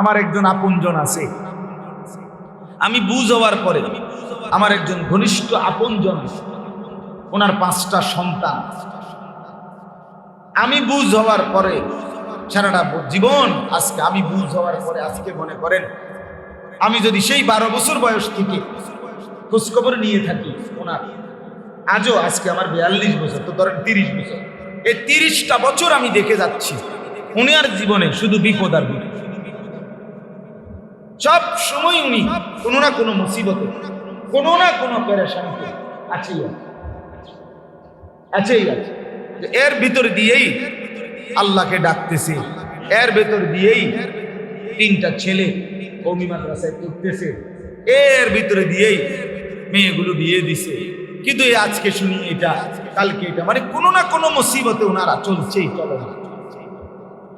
আমার একজন আপনজন আছে। আমি বুঝ হওয়ার পরে আমার একজন ঘনিষ্ঠ আপনজন আছে ওনার পাঁচটা সন্তান। আমি বুঝ হওয়ার পরে সারাটা জীবন আজকে, আমি বুঝ হওয়ার পরে আজকে মনে করেন, আমি যদি সেই বারো বছর বয়স থেকে খোঁজখবর নিয়ে থাকি ওনার, আজও আজকে আমার বিয়াল্লিশ বছর, তো ধরেন তিরিশ বছর। এই তিরিশটা বছর আমি দেখে যাচ্ছি, উনি আর জীবনে শুধু বিপদ আর বিপদ। সব সময় উনি কোনো না কোনো মুসিবতে, কোনো না কোনো পেরেশানিতে আছেই আছে। আছেই আছে। এর ভিতর দিয়েই আল্লাহকে ডাকতেছে। এর ভেতর দিয়েই তিনটা ছেলে কৌমি মাদ্রাসায় পড়তেছে। এর ভিতরে দিয়েই মেয়েগুলো বিয়ে দিছে। কিন্তু এই আজকে শুনি এটা, কালকে এটা মানে কোনো না কোনো মুসিবতে ওনারা চলছেই, চলমান।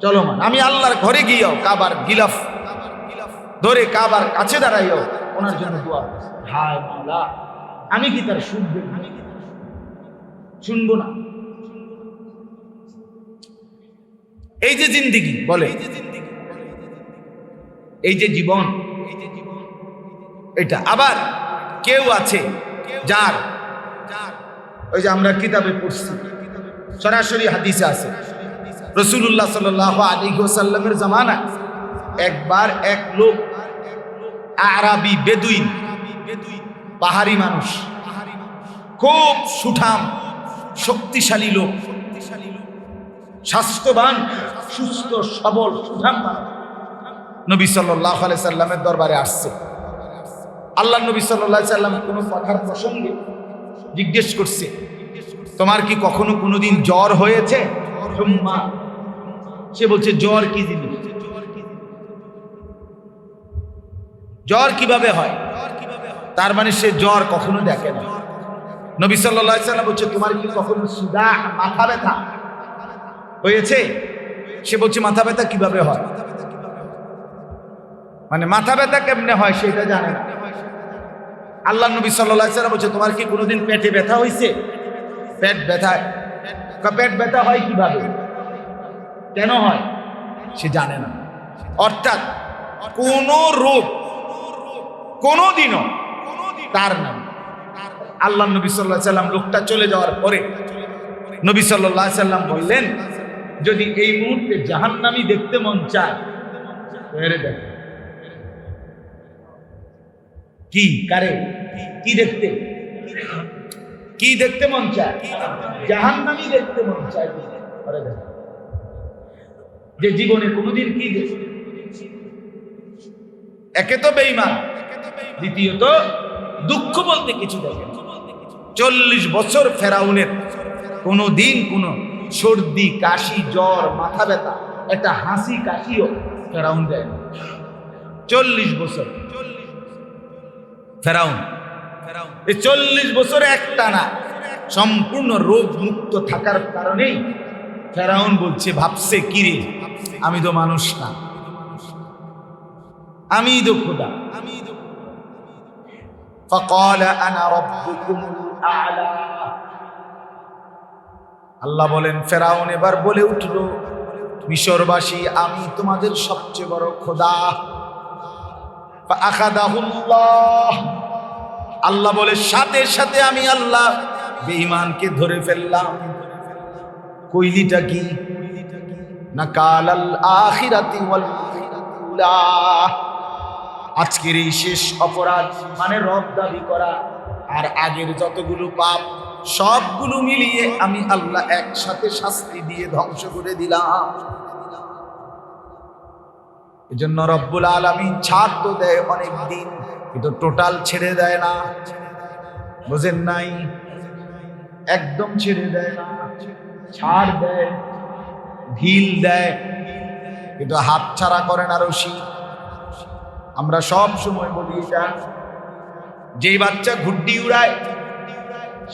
চলমান। আমি আল্লাহর ঘরে গিয়েও কাবার গিলাফ ধরে কাবার কাছে দাঁড়াইও ওনার জন্য দোয়া হায় মাওলা আমি কি তার শুনব আমি কি শুনব না? এই যে জিন্দিগি বলে। এই যে জীবন। এটা আবার কেউ আছে যার। ওই যে আমরা কিতাবে পড়ছি। সরাসরি হাদিসে আছে। রসুল্লাহ সাল আলী সাল্লামের জামানা একবার এক লোক আরাবি বেদুইন, পাহাড়ি মানুষ, খুব সুঠাম, শক্তিশালী লোক, স্বাস্থ্যবান, সুস্থ, সবল, সুঠাম নবী সাল্লাহ সাল্লামের দরবারে আসছে। আল্লাহ নবী সাল্লাহ সাল্লাম কোনো কথার প্রসঙ্গে জিজ্ঞেস করছে, তোমার কি কখনো কোনোদিন জ্বর হয়েছে? সে বলছে, জ্বর কি জিনিস? জ্বর কীভাবে হয়? তার মানে সে জ্বর কখনো দেখে না। নবী সাল্লাম বলছে, তোমার কি কখনো সুদা মাথা ব্যথা? হয়েছে? সে বলছে, মাথা ব্যথা কীভাবে হয়? মানে মাথা ব্যথা কেমনে হয় সেটা জানে না। আল্লাহ নবী সাল্লাম বলছে, তোমার কি কোনোদিন পেটে ব্যথা হয়েছে? পেট ব্যথা। পেট ব্যথা হয় কীভাবে? কেন হয়? সে জানে না। অর্থাৎ কোন রোগ কোনোদিনও তার নাম। আল্লাহ নবী সাল্লাহ সাল্লাম লোকটা চলে যাওয়ার পরে নবী সাল্লাহ সাল্লাম বললেন যদি এই মুহূর্তে জাহান্নামি দেখতে মন চায় দেখ। কি? কারে? কি দেখতে? কি দেখতে মন চায়? জাহান্নামি দেখতে মন চায়। যে জীবনে কোনোদিন কি দেখে একে তো বেইমান দ্বিতীয়ত, দুঃখ বলতে কিছু দেখে চল্লিশ বছর ফেরাউনের কোনো দিন কোনো সর্দি, কাশি, জ্বর, মাথা ব্যথা, একটা হাসি, কাশিও ফেরাউন দেয় না। চল্লিশ বছর। ফেরাউন এই চল্লিশ বছর একটা না সম্পূর্ণ রোগ মুক্ত থাকার কারণেই ফেরাউন বলছে, ভাবছে কিরে আমি তো মানুষ না। আমি তো খোদা। فقال انا ربكم الاعلى আল্লাহ বলেন ফেরাউন এবার বলে উঠল মিশরবাসী আমি তোমাদের সবচেয়ে বড় খোদা فأخذه الله আল্লাহ বলে সাথে সাথে আমি আল্লাহ বেঈমানকে ধরে ফেললাম কইলিটা কি না কালাল আখিরাতি ওয়াল উলা আজকের এই শেষ অপরাধ মানে রব দাবি করা আর আগের যতগুলো পাপ, সবগুলো মিলিয়ে আমি আল্লাহ একসাথে শাস্তি দিয়ে ধ্বংস করে দিলাম। এজন্য রব্বুল আলমী ছাড় তো দেয় অনেক দিন, কিন্তু টোটাল ছেড়ে দেয় না। বুঝেন নাই? একদম ছেড়ে দেয় না। ছাড় দেয়, ঢিল দেয়, কিন্তু হাত ছাড়া করে না রশি। আমরা সব সময় বলি এটা যেই বাচ্চা ঘুড্ডি উড়ায়,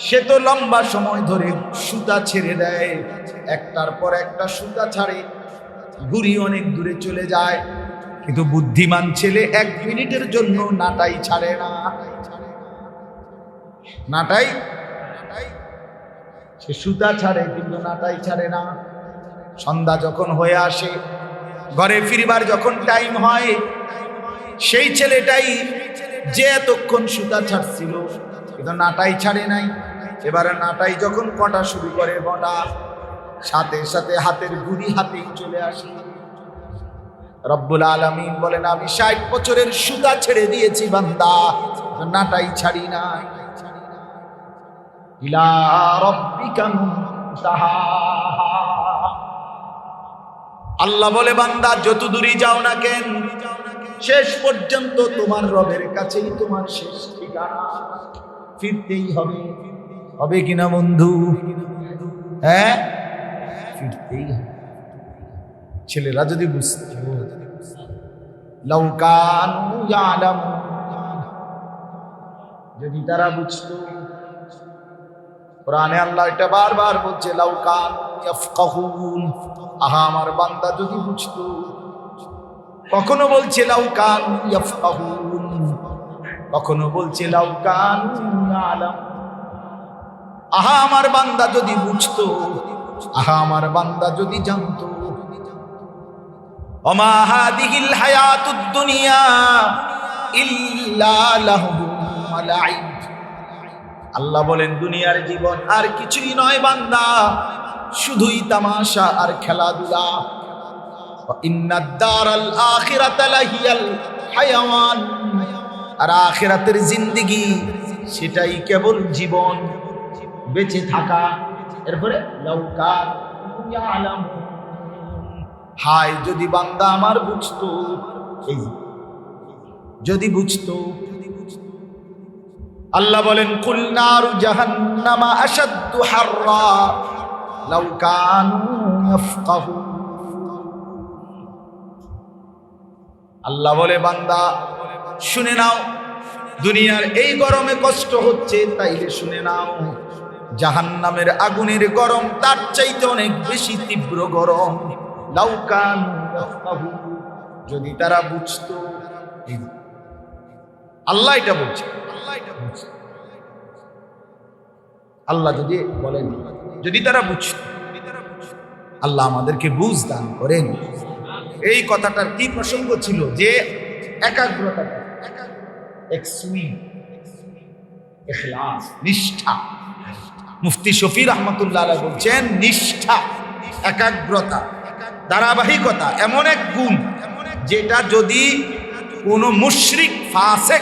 সে তো লম্বা সময় ধরে সুতা ছেড়ে দেয়। একটার পর একটা সুতা ছাড়ে ঘুরি অনেক দূরে চলে যায়। কিন্তু বুদ্ধিমান ছেলে এক মিনিটের জন্য নাটাই ছাড়ে না। নাটাই, সে সুতা ছাড়ে কিন্তু নাটাই ছাড়ে না। সন্ধ্যা যখন হয়ে আসে, ঘরে ফিরবার যখন টাইম হয় সেই ছেলেটাই যে এতক্ষণ সুতা ছাড়ছিল কিন্তু নাটাই ছাড়ে নাই। এবারে নাটাই যখন কটা শুরু করে বটা সাথে সাথে হাতের গুড়ি হাতেই চলে আসে। রব্বুল আলমিন বলেন, আমি ষাট বছরের সুতা ছেড়ে দিয়েছি বান্দা নাটাই ছাড়ি নাই। আল্লাহ বলে, বান্দা যত দূরই যাও না কেন শেষ পর্যন্ত তোমার রবের কাছেই তোমার শেষ ঠিকানা। ফিরতেই হবে। হবে কিনা বন্ধু? হ্যাঁ? ফিরতেই হবে। ছেলেরা যদি বুঝতে যদি তারা বুঝতো। কোরআনে আল্লাহ এটা বারবার বলছে লাউকান আহা, আমার বান্দা যদি বুঝতো। কখনো বলছে লাউকান কখনো বলছে লাউকান আহা, আমার বান্দা যদি বুঝতো, আহা, আমার বান্দা যদি জানতো। ওমা হাদিহিল হায়াতুদ দুনিয়া আল্লাহ বলেন, দুনিয়ার জীবন আর কিছুই নয় বান্দা, শুধুই তামাশা আর খেলাধুলা। আর আখিরাতের জিন্দেগি সেটাই কেবল জীবন, বেঁচে থাকা। এরপরে হায়, যদি বান্দা আমার বুঝতো, এই যদি বুঝতো। আল্লাহ বলেন কুলনারু জাহান্নামা আশাদ্দু হাররা, লাউ কানু আল্লাহ বলে, বান্দা, শুনে নাও, দুনিয়ার এই গরমে কষ্ট হচ্ছে, তাইলে শুনে নাও, জাহান্নামের আগুনের গরম তার চাইতে অনেক বেশি তীব্র গরম। লাউ কানু যদি তারা বুঝতো আল্লাহ এটা আল্লাহ এটা বলছে। আল্লাহ যদি বলেন, যদি তারা বুঝত, আল্লাহ আমাদেরকে বুঝ দান করেন। এই কথাটার কি প্রসঙ্গ ছিল? যে একাগ্রতা নিষ্ঠা। মুফতি শফি রহমতুল্লাহ আলাইহি বলছেন, নিষ্ঠা, একাগ্রতা, ধারাবাহিকতা এমন এক গুণ যেটা যদি কোনো মুশরিক, ফাসেক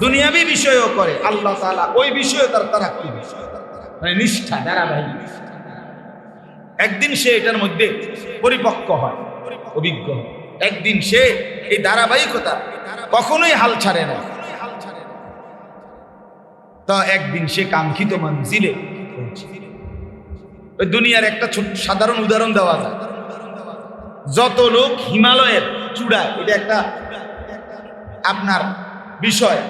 দুনিয়াবি বিষয়ও করে, আল্লাহ তাআলা ওই বিষয়ে তার তারা কি মানে নিষ্ঠা, ধারাবাহিক। একদিন সে এটার মধ্যে পরিপক্ক হয়। অভিজ্ঞ। একদিন সে এই ধারাবাহিকতা কখনোই হাল ছাড়ে না। তো একদিন সে কাঙ্ক্ষিত মঞ্জিলে পৌঁছে। ওই দুনিয়ার একটা ছোট সাধারণ উদাহরণ দেওয়া যায়। যত লোক হিমালয়ের চূড়ায়, এটা একটা আপনার বিষয়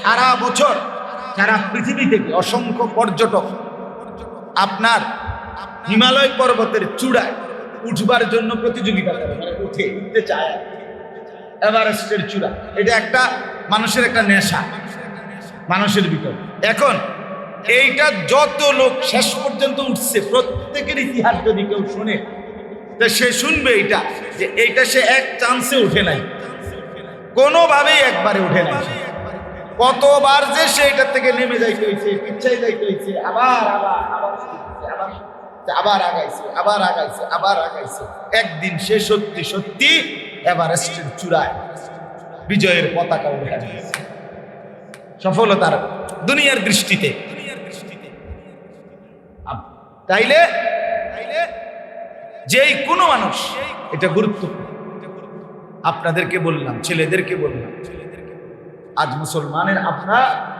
সারা বছর সারা পৃথিবী থেকে অসংখ্য পর্যটক আপনার হিমালয় পর্বতের চূড়ায় উঠবার জন্য প্রতিযোগিতা করে মানে উঠে, উঠতে চায় এভারেস্টের চূড়া। এটা একটা মানুষের একটা নেশা, মানুষের ভিতর এখন এইটা যত লোক শেষ পর্যন্ত উঠছে, প্রত্যেকের ইতিহাস যদি কেউ শুনে, তা সে শুনবে এটা যে এইটা সে এক চান্সে উঠে নাই। কোনোভাবেই একবারে উঠে নাই। কতবার যে সে এটার থেকে নেমে যাইতে হয়েছে পিছাই যাইতে হয়েছে আবার আবার আবার আবার আবার আগাইছে আবার আগাইছে আবার আগাইছে। একদিন সে সত্যি সত্যি এভারেস্টের চূড়ায় বিজয়ের পতাকা উঠে সফলতার দুনিয়ার দৃষ্টিতে। আপ- তাইলে, যেই কোনো মানুষ, এটা গুরুত্বপূর্ণ। আপনাদেরকে বললাম, ছেলেদেরকে বললাম, আজ মুসলমানের আপনার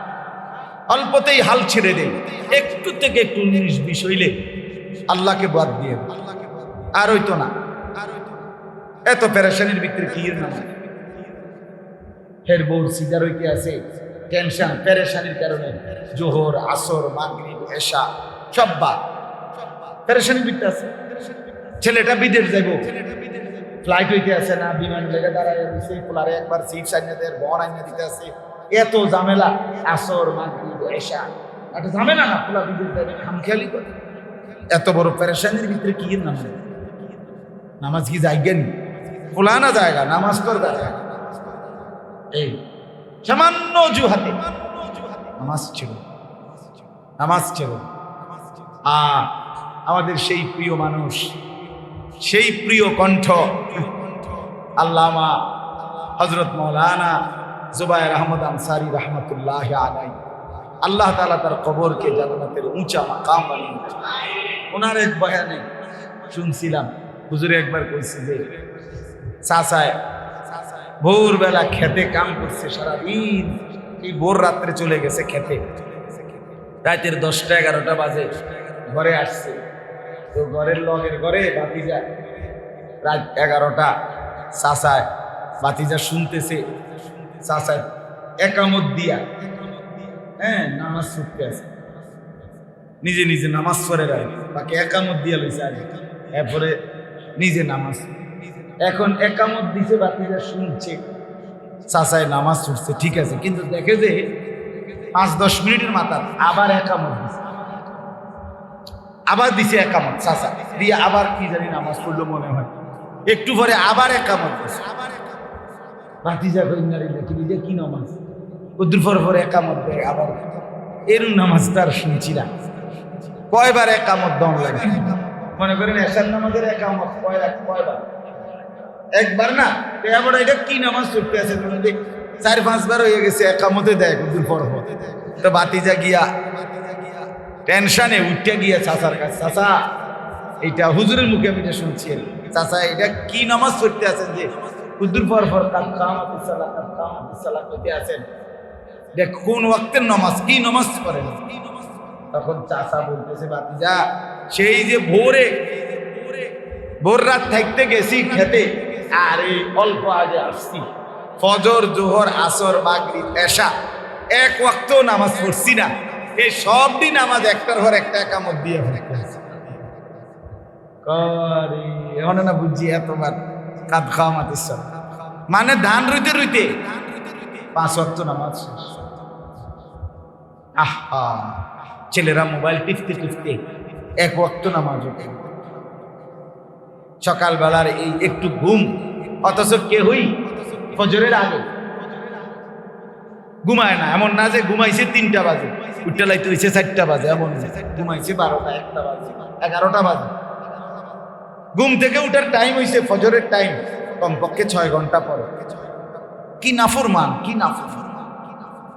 অল্পতেই হাল ছেড়ে দেন একটু থেকে একটু উনিশ বিশ হইলে আল্লাহকে বাদ দিয়ে। আর হইতো না। এত প্যারেশানির ভিতরে কি না হের বউর সিজার হইতে আছে, টেনশন প্যারেশানির কারণে জোহর, আসর, মাগরিব, এশা, সব বাদ। প্যারেশানির ভিতরে আছে। ছেলেটা বিদেশ যাইব। ফ্লাইট হইতে আছে না, বিমান লেগে দাঁড়ায় রয়েছে পোলারে একবার সিট সাইনে দেয়, বন আইনে দিতে আছে। এত ঝামেলা, আসর, মাগরিব, এশা। একটা ঝামেলা না, পোলা বিদেশ যাবে খামখেয়ালি করে। এত বড় প্যারেশানির ভিতরে কি নাম নামাজ? কি যাইগেন খোলা না জায়গা, নামাজ তোর জায়গা। এই, সামান্য অজুহাতে। নামাজ ছিল। নামাজ ছিল। আ আমাদের সেই প্রিয় মানুষ, সেই প্রিয় কণ্ঠ, আল্লামা হজরত মৌলানা জুবাইর আহমদ আনসারি রহমতুল্লাহ আলাই আল্লাহ তালা তার কবরকে জান্নাতের উঁচা মাকাম বানিয়ে। ওনার এক বয়ানে শুনছিলাম, হুজুরে একবার কইছে যে, চাচায়, ভোরবেলা খেতে কাম করছে সারাদিন, এই ভোর রাত্রে চলে গেছে খেতে। রাতের দশটা এগারোটা বাজে, ঘরে আসছে। তো ঘরের লগের ঘরে বাতিজা রাত এগারোটা, চাচায় বাতিজা শুনতেছে, চাচায় একামত দিয়া হ্যাঁ নামাজ ছুটতে আছে। নিজে নিজে নামাজ পড়ে রায়। তাকে একামত দিয়া লইছে আগে এরপরে নিজে নামাজ। এখন একামত দিছে বাতিজা শুনছে। চাচায় নামাজ ছুটছে ঠিক আছে। কিন্তু দেখে যে পাঁচ দশ মিনিটের মাথা আবার একামত দিছে। আবার দিছে একামত, চাচা। দিয়ে আবার কি জানি নামাজ পড়ল মনে হয়। একটু পরে আবার একামত দিছে। ভাতিজা কন্যারি তুমি যে কি নামাজ? উদ্দুর পর পরে একামত দেয়, আবার এর নামাজ তার শুনছি না। কয়বার একামত দম লাগে? মনে করেন এসার নামাজের একামত কয় কয়বার? একবার না? এবার এটা কি নামাজ ছুটতে আছে তুমি যে চার পাঁচবার হয়ে গেছে একামতে দেয় কুদ্দুর পর তো বাতিজা গিয়া টেনশনে উঠতে গিয়া চাচার কাছে চাচা এইটা হুজুরের মুখে আমি এটা শুনছি চাচা এটা কি নামাজ পড়তে আছেন যে কুদ্দুর পর পর কাম কামাতিস সালাহ কাম কামাতিস করতে আছেন? দেখ কোন ওয়াক্তের নামাজ কি নামাজ করেন তখন চাচা বলতেছে বাতিজা সেই যে ভোরে, ভোর রাত থাকতে গেছি খেতে, আর এই অল্প আগে আসছি। ফজর, জোহর, আসর মাগরি পেশা এক ওয়াক্ত নামাজ পড়ছি না। এই সব দিন নামাজ একটার পর একটা একামত দিয়ে এখন না বুঝছি এতবার কাদ খাওয়া মাতিস মানে ধান রুইতে রুইতে পাঁচ ওয়াক্ত নামাজ শেষ। আহা! ছেলেরা মোবাইল টিপতে টিপতে এক ওয়াক্ত নামাজ ওঠে। সকালবেলার এই একটু ঘুম, অথচ কেহই ফজরের আগে ঘুমায় না। এমন না যে ঘুমাইছে তিনটা বাজে, উঠতে লাইতে হয়েছে চারটা বাজে, এমন। ঘুমাইছে বারোটা, একটা বাজে, এগারোটা বাজে। ঘুম থেকে উঠার টাইম হয়েছে ফজরের টাইম কমপক্ষে ছয় ঘণ্টা পরে। কি নাফরমান কি নাফরমান।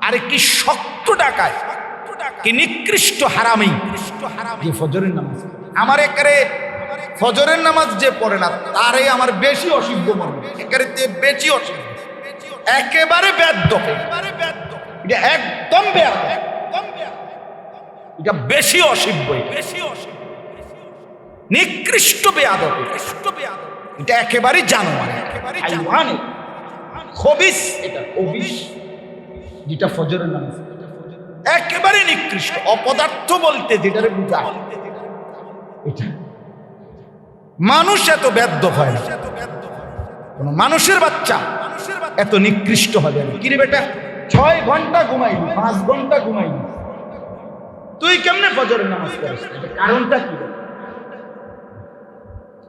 আরে কি শক্ত ডাকায়। কি নিকৃষ্ট হারামি? যে ফজরের নামাজ। আমার একারে ফজরের নামাজ যে পড়ে না, তারে আমার বেশি অসিদ্ধ মনে। একারে বেশি অসিদ্ধ। একেবারে ব্যর্থ। এটা একদম ব্যর্থ। এটা বেশি অসিদ্ধ বেশি অসিদ্ধ নিকৃষ্ট বেয়াদব এটা। একেবারে জানোয়ার হাইওয়ান খবিস এটা। খবিস। যেটা ফজরের নামাজ। একেবারে নিকৃষ্ট, অপদার্থ বলতে যেটারে বুঝা। এটা। মানুষ এত ব্যর্থ হয় কোন মানুষের বাচ্চা এত নিকৃষ্ট হবে না। কিরে বেটা? ছয় ঘণ্টা ঘুমাইলি, পাঁচ ঘণ্টা ঘুমাইলি। তুই কেমনে ফজরের নামাজ পড়িস? কারণটা কি?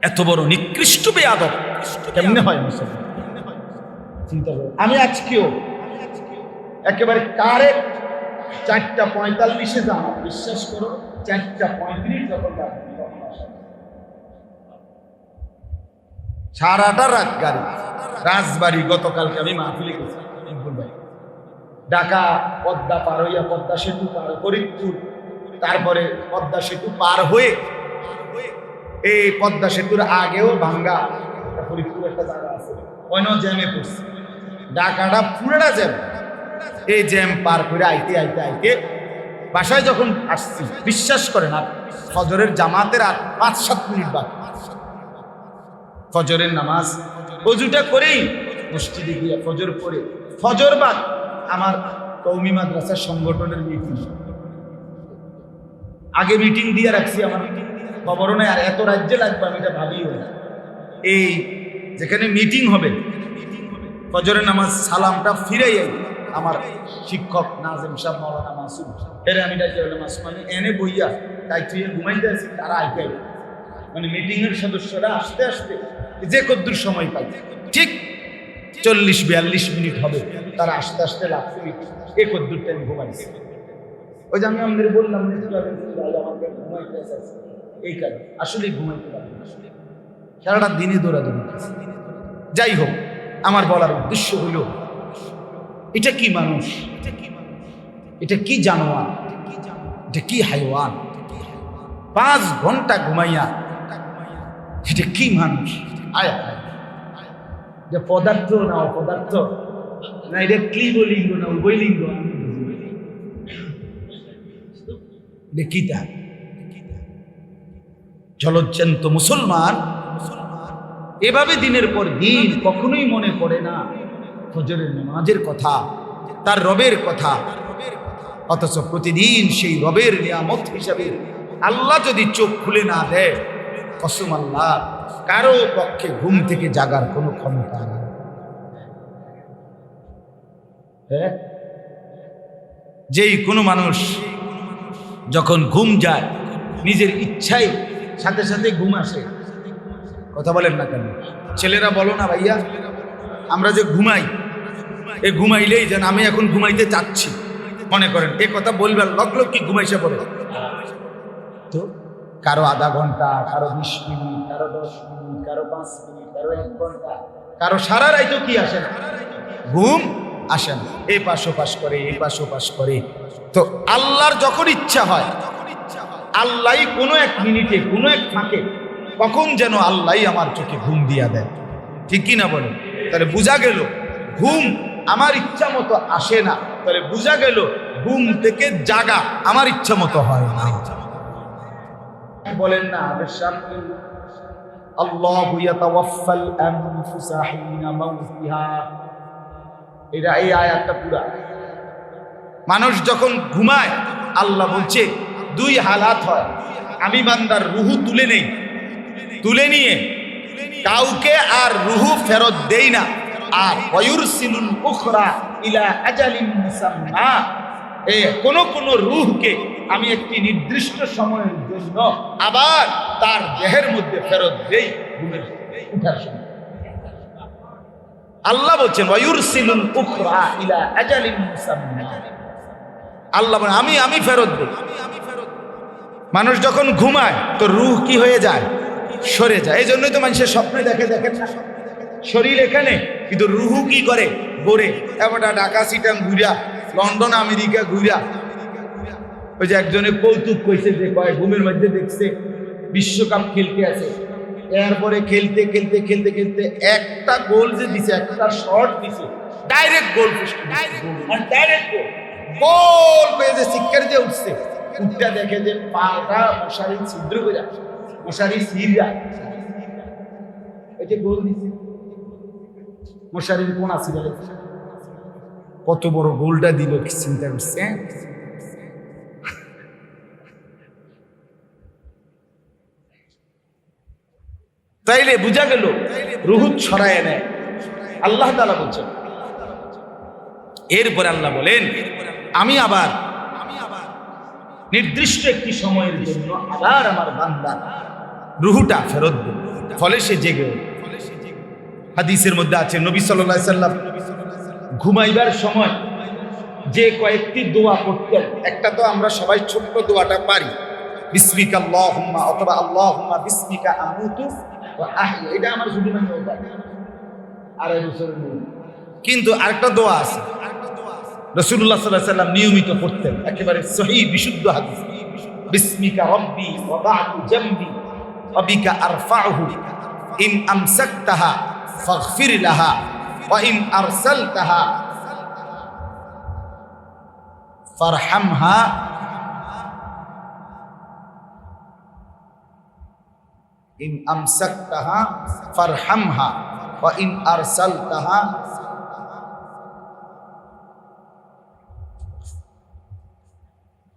এত বড় নিকৃষ্ট বেয়াদব। কেমনে হয় মুসলমান? চিন্তা আমি আজকেও একেবারে কারেক্ট চারটা পঁয়তাল্লিশে যাওয়া বিশ্বাস করো, চারটা পঁয়ত্রিশ যখন। সারাটা রাত গাড়ি। রাজবাড়ি, গতকালকে আমি মাহফিলে গেছি ঢাকা, পদ্মা পার হইয়া পদ্মা সেতু পার, ফরিদপুর, তারপরে পদ্মা সেতু পার হয়ে এই পদ্মা সেতুর আগেও ভাঙ্গা ফরিদপুর একটা জায়গা আছে। অন্য জ্যামে পড়ছে। ঢাকাটা পুরোটা জ্যাম। এই জ্যাম পার করে আইতে আইতে আইতে, বাসায় যখন আসছি, বিশ্বাস করে না ফজরের জামাতের আর পাঁচ, সাত মিনিট বাকি। ফজরের নামাজ, অজুটা করেই মসজিদে গিয়ে ফজর পড়ে। ফজর বাদ আমার কৌমি মাদ্রাসার সংগঠনের মিটিং আগে মিটিং দিয়ে রাখছি আমার মিটিং খবরও নেই, আর এত রাজ্যে লাগবে আমি এটা ভাবিও না। এই যেখানে মিটিং হবে, ফজরের নামাজ সালামটা ফিরাই আই আমার শিক্ষক নাজেম সাহেব, মৌলানা মাসুম এর আমি ডাকি মাসুম মাসুমানি, এনে বইয়া তাই তুই ঘুমাইতে আছি তারা আইতে। মানে মিটিং এর সদস্যরা আসতে আসতে যে কদ্দুর সময় পাই ঠিক চল্লিশ, বিয়াল্লিশ মিনিট হবে, তারা আস্তে আস্তে লাগছে এ কদ্দুর টাইম ঘুমাইছে ওই যে আমি আমাদের বললাম আমাকে ঘুমাইতে এই কারণে আসলে ঘুমাইতে পারবে সারাটা দিনে দৌড়াদৌড়ি। যাই হোক, আমার বলার উদ্দেশ্য হলো এটা কি মানুষ? এটা কি জানোয়ার? এটা কি হাইওয়ান? পাঁচ ঘণ্টা ঘুমাইয়া এটা কি মানুষ? আয়া। যে পদার্থ না অপদার্থ? না, এটা ক্লিবলিঙ্গ না উভয়লিঙ্গ। এটা কি তা মুসলমান? এভাবে দিনের পর দিন কখনোই মনে পড়ে না। ফজরের নামাজের কথা, তার রবের কথা, অথচ প্রতিদিন সেই রবের নিয়ামত হিসাবে আল্লাহ যদি চোখ খুলে না দেয়, কসম আল্লাহ, কারও পক্ষে ঘুম থেকে জাগার কোনো ক্ষমতা নেই। হ্যাঁ? যেই কোনো মানুষ যখন ঘুম যায়, নিজের ইচ্ছাই সাথে সাথে ঘুম আসে। কথা বলেন না কেন? ছেলেরা বলো না ভাইয়া, আমরা যে ঘুমাই এ ঘুমাইলেই যেন আমি এখন ঘুমাইতে চাচ্ছি। মনে করেন, এ কথা বলবেন লক লক কি ঘুমাইছে পড়ে? তো কারও আধা ঘণ্টা, কারও বিশ মিনিট, কারও দশ মিনিট, কারও পাঁচ মিনিট, কারও এক ঘণ্টা, কারও সারা রাইতো কি আসে না? ঘুম আসে না। এ পাশ পাশ করে, এ পাশো পাশ করে। তো আল্লাহর যখন ইচ্ছা হয় আল্লাহ কোনো এক মিনিটে, কোনো এক ফাঁকে কখন যেন আল্লাহ আমার চোখে ঘুম দিয়া দেয়। ঠিক কি না বলে তাহলে বোঝা গেল, ঘুম আমার ইচ্ছা মতো আসে না। তাহলে বোঝা গেল ঘুম থেকে জাগা আমার ইচ্ছা মতো হয়। না বলেন না আবেশান আল্লাহ ইয়াতাওয়াফাল আনফুসা হিনা মাউতিহা। এটা এই আয়াতটা পুরা। মানুষ যখন ঘুমায়, আল্লাহ বলছে, দুই হালাত হয়। আমি বান্দার রুহু তুলে নেই। তুলে নিয়ে কাউকে আর রুহু ফেরত দেই না। আর ওয়ুরসিলুল উখরা ইলা আজালিন মুসাম্মা। এ, কোন কোন রুহকে আমি একটি নির্দিষ্ট সময়ের জন্য আবার তার দেহের মধ্যে ফেরত দেই ঘুমের উঠার সময়। আল্লাহ বলছেন ওয়ুরসিলুল উখরা ইলা আজালিন মুসাম্মা। আল্লাহ আমি আমি ফেরত দেই মানুষ যখন ঘুমায়, তো রুহ কি হয়ে যায়? সরে যায়। এই জন্যই তো মানুষের স্বপ্নে দেখে দেখে না। শরীর এখানে? কিন্তু রুহু কি করে? গড়ে। এবারটা ঢাকা সিটাং ঘুরা লন্ডন আমেরিকা ঘুরা ওই যে একজনে কৌতুক কইছে যে কয় ঘুমের মধ্যে দেখছে বিশ্বকাপ খেলতে আছে। এরপরে খেলতে খেলতে খেলতে খেলতে একটা গোল যে দিছে একটা শট দিছে ডাইরেক্ট গোল ডাইরেক্ট গোল। গোল। করে যে শিক্ষার যে উঠছে। উঠটা দেখে যে পাটা মশারি ছিদ্র করে মশারি সিরিয়া এই যে গোল দিছে। মশারির কোন আছিল কত বড় গোলটা দিল, কি চিন্তা করছে? তাইলে বোঝা গেল, রুহুত ছড়ায় নেয়। আল্লাহ তালা বলছেন, এরপরে আল্লাহ বলেন, আমি আবার নির্দিষ্ট একটি সময়ের জন্য আবার আমার বান্দা রুহুটা ফেরত দেব। ফলে সে জেগে। হাদিসের মধ্যে আছে, নবী সাল্লাহ সাল্লাম ঘুমাইবার সময় যে কয়েকটি দোয়া করতেন একটা তো আমরা সবাই ছোট্ট দোয়াটা পারি, বিসমিকা আল্লাহুম্মা অথবা আল্লাহুম্মা বিসমিকা আমুতু ওয়া আহইয়া, এটা আমার শুধু আড়াই বছরের কিন্তু আরেকটা দোয়া আছে রসুল্লাহ সাল্লাহ সাল্লাম নিয়মিত করতেন একেবারে সহি, বিশুদ্ধ হাদিস। বিসমিকা রব্বি ওয়া বা'দু জামবি ওয়া বিকা আরফাউহু, ইন আমসাকতাহা فاغفر لها وإن أرسلتها فارحمها. إن أمسكتها فارحمها وإن أرسلتها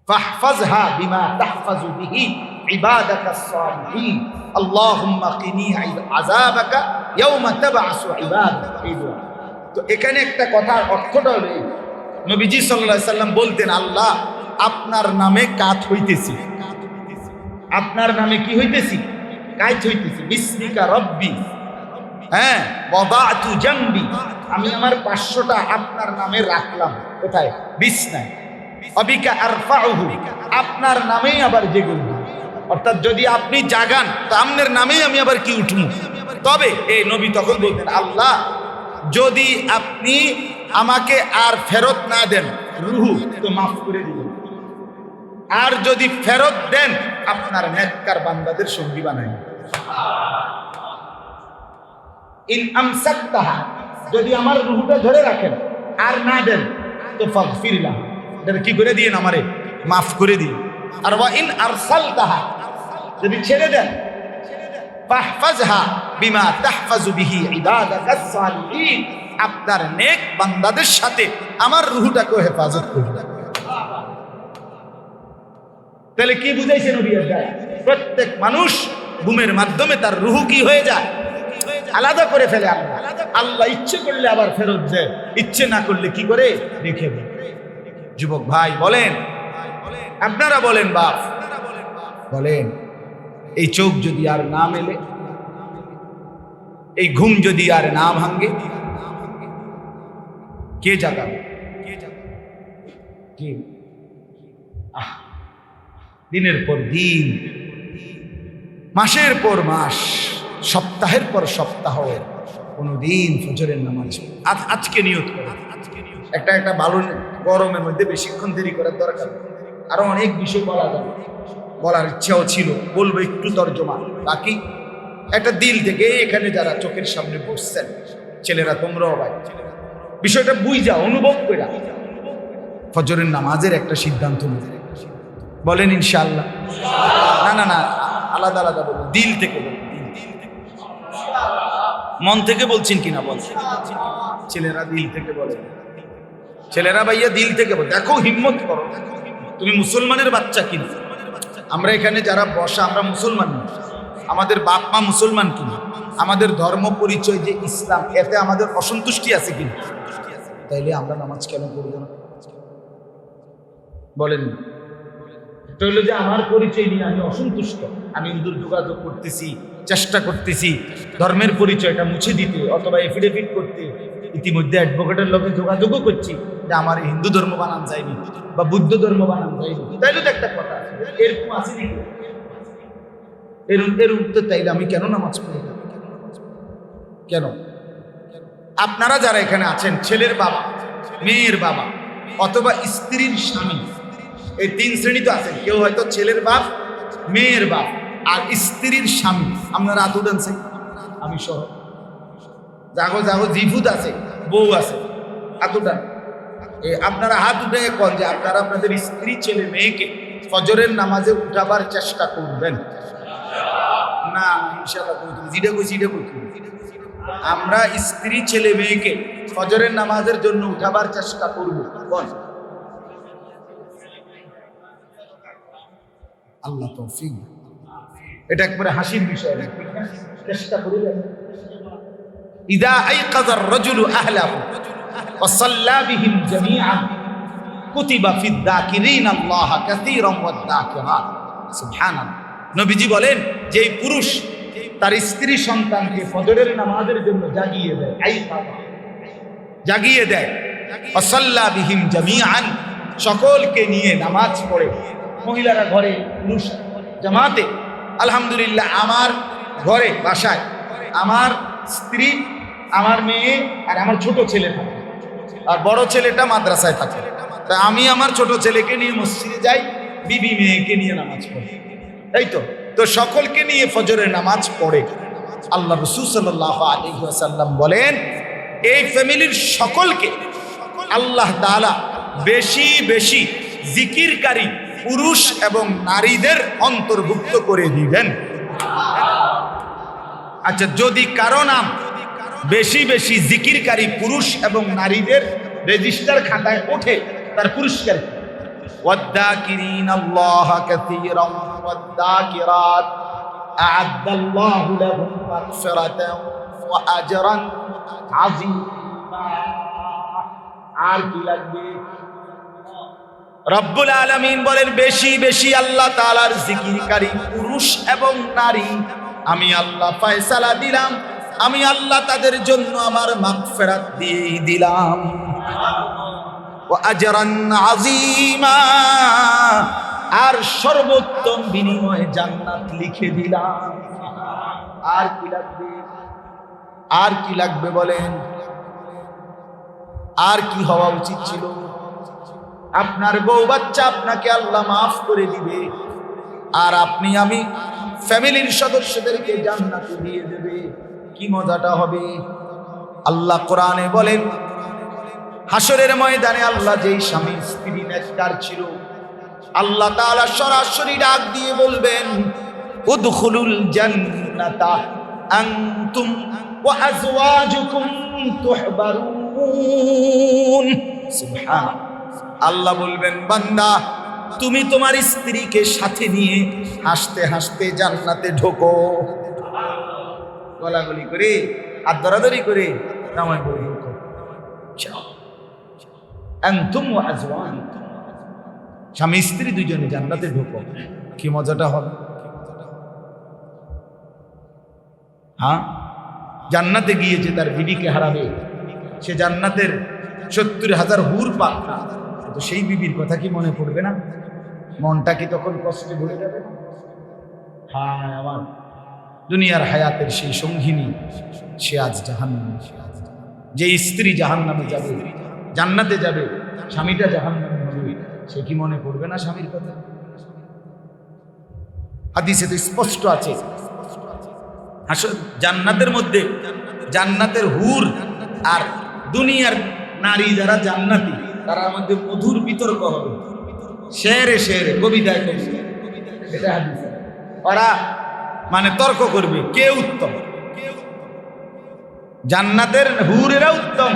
فاحفظها بما تحفظ به. عبادك الصالحين اللهم قني عذابك يوم تبعث عبادك এই দোয়া। তো এখানে একটা কথার অর্থটা হলো এই, নবীজি সাল্লাল্লাহু সাল্লাম বলতেন আল্লাহ আপনার নামে কাত হইতেছি আপনার নামে কি হইতেছি কাজ হইতেছি বিস্মিকা রব্বি হ্যাঁ বদাতু জাম্বি আমি আমার পাঁচশোটা আপনার নামে রাখলাম কোথায় বিছনায় অবিকা আরফাউহু আপনার নামেই আবার জেগে উঠবো অর্থাৎ যদি আপনি জাগান, তো আপনার নামেই আমি আবার কি উঠব তবে, এই নবী তখন বলতেন, আল্লাহ, যদি আপনি আমাকে আর ফেরত না দেন, রুহু, তো মাফ করে দিবেন। আর যদি ফেরত দেন, আপনার নেককার বান্দাদের সঙ্গী বানাই ইন আমসাক্তাহা, যদি আমার রুহুটা ধরে রাখেন, আর না দেন, তো ফাগফিরলাম এটা কি করে দিয়েন আমারে? মাফ করে দিন আর ওয়া ইন আরসালতাহা যদি ছেড়ে দেন বিমা বিহি আপনার নেক বান্দাদের সাথে আমার রুহুটাকে হেফাজত করুন। তাহলে কি বুঝাইছে প্রত্যেক মানুষ ঘুমের মাধ্যমে তার রুহু কি হয়ে যায়? আলাদা করে ফেলে আল্লাহ। আল্লাহ ইচ্ছে করলে আবার ফেরত দেয়। ইচ্ছে না করলে কি করে? রেখে দেয়। যুবক ভাই, বলেন। আপনারা বলেন, বাপ। বলেন। এই চোখ যদি আর না মেলে, এই ঘুম যদি আর না ভাঙ্গে কে জাগাবে? কে? আহ, দিনের পর দিন, মাসের পর মাস, সপ্তাহের পর সপ্তাহ কোনো দিন ফজরের নামাজ আজ আজকে নিয়ত করে। একটা একটা ভালো গরমের মধ্যে বেশিক্ষণ দেরি করার দরকার। আরও অনেক বিষয় বলা যাবে। বলার ইচ্ছাও ছিল, বলব একটু তর্জমা। বাকি একটা দিল থেকে এখানে যারা চোখের সামনে বসছেন, ছেলেরা তোমরাও ভাই বিষয়টা বুঝ, অনুভব করে। ফজরের নামাজের একটা সিদ্ধান্ত নিতে। বলেন ইনশাল্লাহ না না না, আলাদা আলাদা বলুন দিল থেকে মন থেকে বলছেন কিনা বল ছেলেরা দিল থেকে বলে। ছেলেরা ভাইয়া দিল থেকে বল। দেখো হিম্মত করো। তুমি মুসলমানের বাচ্চা কিনা? আমরা এখানে যারা বসা, আমরা মুসলমান আমাদের বাপ মা মুসলমান কিনা? আমাদের ধর্ম পরিচয় যে ইসলাম, এতে আমাদের অসন্তুষ্টি আছে কিনা? তাইলে আমরা নামাজ কেন করব না? বলেন। এটা হলো যে আমার পরিচয় নিয়ে আমি অসন্তুষ্ট। আমি হিন্দুর যোগাযোগ করতেছি, চেষ্টা করতেছি, ধর্মের পরিচয়টা মুছে দিতে, অথবা এফিডেভিট করতে। ইতিমধ্যে অ্যাডভোকেটের লোকে যোগাযোগও করছি যে আমার হিন্দু ধর্ম বানান যায়নি, বা বুদ্ধ ধর্ম বানান যায়নি। তাইলে তো একটা কথা। এরকম আছে নাকি? এর এর উত্তর তাইলে আমি কেন নামাজ পড়ি না? কেন? আপনারা যারা এখানে আছেন, ছেলের বাবা, মেয়ের বাবা, অথবা স্ত্রীর স্বামী, এই তিন শ্রেণি তো আছেন। কেউ হয়তো ছেলের বাপ, মেয়ের বাপ, আর স্ত্রীর স্বামী। আপনারা হাত উঠানছে আমি সহ। জাগো জাগো, জিভুত আছে, বউ আছে। হাত আপনারা হাত উঠে কন যে আপনারা আপনাদের স্ত্রী, ছেলে, মেয়েকে ফজরের নামাজে উঠাবার চেষ্টা করবেন। না আমরা স্ত্রী ছেলে মেয়েকে ফজরের নামাজের জন্য উঠাবার চেষ্টা করব। আল্লাহ তৌফিক। এটা একবারে হাসির বিষয় চেষ্টা করি ইদা আইকাযা আর-রাজুলু আহলাহু ওয়া সাল্লা বিহিম কুতিবা ফিদ্দাকিরিন আল্লাহ কাসীরাম ওয়াদ্দাকিরাত সুবহানাল্লাহ। নবীজি বলেন, যেই পুরুষ তার স্ত্রী সন্তানকে ফজরের নামাজের জন্য জাগিয়ে দেয় এই জাগিয়ে দেয়। অসল্লা বিহীন জামিয়ান সকলকে নিয়ে নামাজ পড়ে। মহিলারা ঘরে পুরুষ জামাতে। আলহামদুলিল্লাহ, আমার ঘরে, বাসায়, আমার স্ত্রী, আমার মেয়ে আর আমার ছোট ছেলে থাকে। আর বড় ছেলেটা মাদ্রাসায় থাকে। তা আমি আমার ছোট ছেলেকে নিয়ে মসজিদে যাই, বিবি মেয়েকে নিয়ে নামাজ পড়ে। তাই তো তো সকলকে নিয়ে ফজরের নামাজ পড়ে। আল্লাহ রসুল সাল্লাহ বলেন, এই ফ্যামিলির সকলকে আল্লাহ তাআলা বেশি বেশি জিকিরকারী পুরুষ এবং নারীদের অন্তর্ভুক্ত করে দিবেন। আচ্ছা যদি কারও নাম বেশি বেশি জিকিরকারী পুরুষ এবং নারীদের রেজিস্টার খাতায় ওঠে তার পুরস্কার কি? والذاكرين الله كثيرا والذاكرات أعد الله لهم مغفرة وأجرا عظيما আর কি লাগবে রব্বুল আলমিন বলেন বেশি বেশি আল্লাহ তালার জিকিরকারী পুরুষ এবং নারী আমি আল্লাহ ফয়সালা দিলাম আমি আল্লাহ তাদের জন্য আমার মাগফিরাত দিয়েই দিলাম আজরান আজিমা আর সর্বোত্তম বিনিময়ে জান্নাত লিখে দিলাম। আর কি লাগবে? আর কি লাগবে বলেন? আর কি হওয়া উচিত ছিল? আপনার বউ বাচ্চা আপনাকে আল্লাহ মাফ করে দিবে। আর আপনি, আমি ফ্যামিলির সদস্যদেরকে জান্নাতে দিয়ে দেবে। কি মজাটা হবে? আল্লাহ কোরআনে বলেন হাসরের ময়দানে আল্লাহ যেই স্বামী স্ত্রী নেককার ছিল, আল্লাহ তাআলা সরাসরি ডাক দিয়ে বলবেন, উদখুলুল জান্নাতা, আনতুম ওয়া আজওয়াজুকুম তুহবারুন। সুবহান আল্লাহ বলবেন, বান্দা, তুমি তোমার স্ত্রীকে সাথে নিয়ে হাসতে হাসতে জান্নাতে ঢোকো। গলাগলি করে আর দরাদরি করে, নামায় ঢোকো। যাও। আনতুম ওয়া স্বামী স্ত্রী দুজনে জান্নাতে ঢোকো। কি মজাটা হবে? হ্যাঁ? জান্নাতে গিয়েছে তার বিবিকে হারাবে, সে জান্নাতের সত্তর হাজার হুর পাক। তো সেই বিবির কথা কি মনে পড়বে না? মনটা কি তখন কষ্টে ভরে যাবে? হ্যাঁ আমার, দুনিয়ার হায়াতের সেই সঙ্গিনী, সে আজ জাহান্নামে। যে স্ত্রী জাহান্নামে যাবে জান্নাতে যাবে স্বামীটা জাহান্নামে হবে। সে কি মনে পড়বে না স্বামীর কথা? হাদিসে তো স্পষ্ট আছে। জান্নাতের মধ্যে জান্নাতের হুর আর দুনিয়ার নারী যারা জান্নাতি, তারা মধ্যে মধুর বিতর্ক হবে। শেরে শেরে, কবিতায় ওরা মানে তর্ক করবে, কে উত্তম? জান্নাতের হুরেরা উত্তম।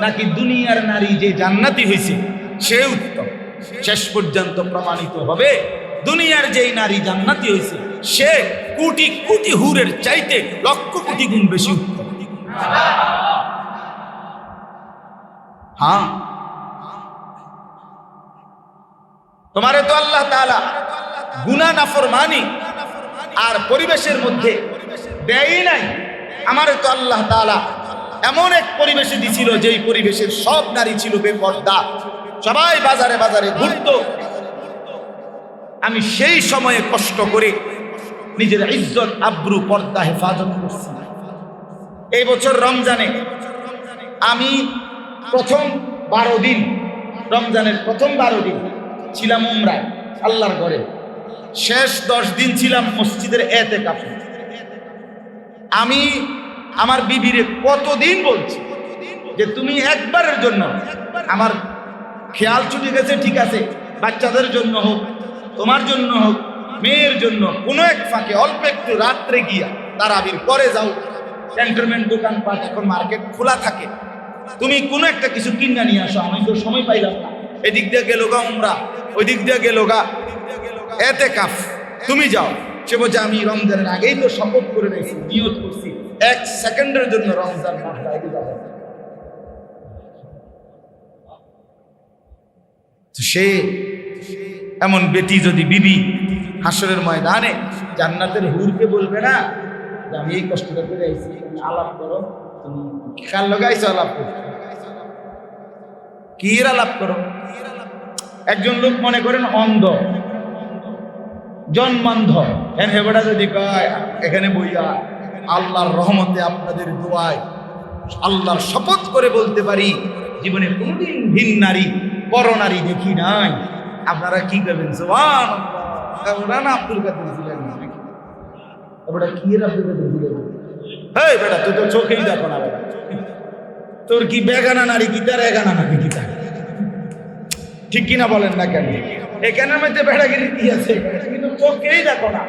নাকি দুনিয়ার নারী যে জান্নাতি হয়েছে সে উত্তম। শেষ পর্যন্ত প্রমাণিত হবে, দুনিয়ার যেই নারী জান্নাতি হয়েছে সে কোটি কোটি হুরের চাইতে লক্ষ কোটি গুণ বেশি উত্তম। হ্যাঁ। তোমারে তো আল্লাহ তাআলা গুনা নাফরমানি আর পরিবেশের মধ্যে দেয়ই নাই। আমারে তো আল্লাহ তাআলা এমন এক পরিবেশে দিছিল যেই পরিবেশের সব নারী ছিল বেপর্দা। সবাই বাজারে বাজারে ঘুরতো। আমি সেই সময়ে কষ্ট করে নিজের ইজ্জত, আব্রু, পর্দা হেফাজত করছি। এই বছর রমজানে আমি প্রথম বারো দিন, রমজানের প্রথম বারো দিন ছিলাম উমরায়, আল্লাহর ঘরে। শেষ দশ দিন ছিলাম মসজিদের এতে কাপে আমি আমার বিবিরে কতদিন বলছি যে তুমি একবারের জন্য আমার খেয়াল ছুটে গেছে, ঠিক আছে, বাচ্চাদের জন্য হোক, তোমার জন্য হোক, মেয়ের জন্য, কোনো এক ফাঁকে, অল্প একটু রাত্রে গিয়া তারাবির পরে যাও। ক্যান্টনমেন্ট দোকানপাট এখন মার্কেট খোলা থাকে। তুমি কোনো একটা কিছু কিনা নিয়ে আসো, আমি তো সময় পাইলাম না। এদিক দিয়ে গেল গা উমরা ওই দিক দিয়ে গেল গা। এতে কাফ, তুমি যাও। সে বলছে আমি রমজানের আগেই তো শপথ করে রেখেছি, নিয়ত করছি। এক সেকেন্ডের জন্য রমজান মাস বাইরে যাব সে এমন বেটি যদি বিবি হাসরের ময়দানে জান্নাতের হুরকে বলবে না যে আমি এই কষ্টটা করে আইছি আলাপ করো, তুমি কার লগাইছো আলাপ করো কি আলাপ করো? একজন লোক মনে করেন অন্ধ। জন্মান্ধ এন হেবেটা যদি কয়, এখানে বইয়া, আল্লাহর রহমতে আপনাদের দোয়ায় আল্লাহর শপথ করে বলতে পারি, জীবনে কোনোদিন ভিন নারী, পর নারী দেখি নাই। আপনারা কি করবেন? ওরা না আব্দুল কাদের ছিলেন না ওটা কি আব্দুল কাদের ছিলেন হেই বেটা, তুই তো চোখেই দেখো না তোর কি বেগানা নারী কি তার এগানা নারী কি তার? ঠিক কিনা বলেন না কেন? এখানের মধ্যে বেড়াগিরি আছে? কিন্তু চোখেই দেখো না।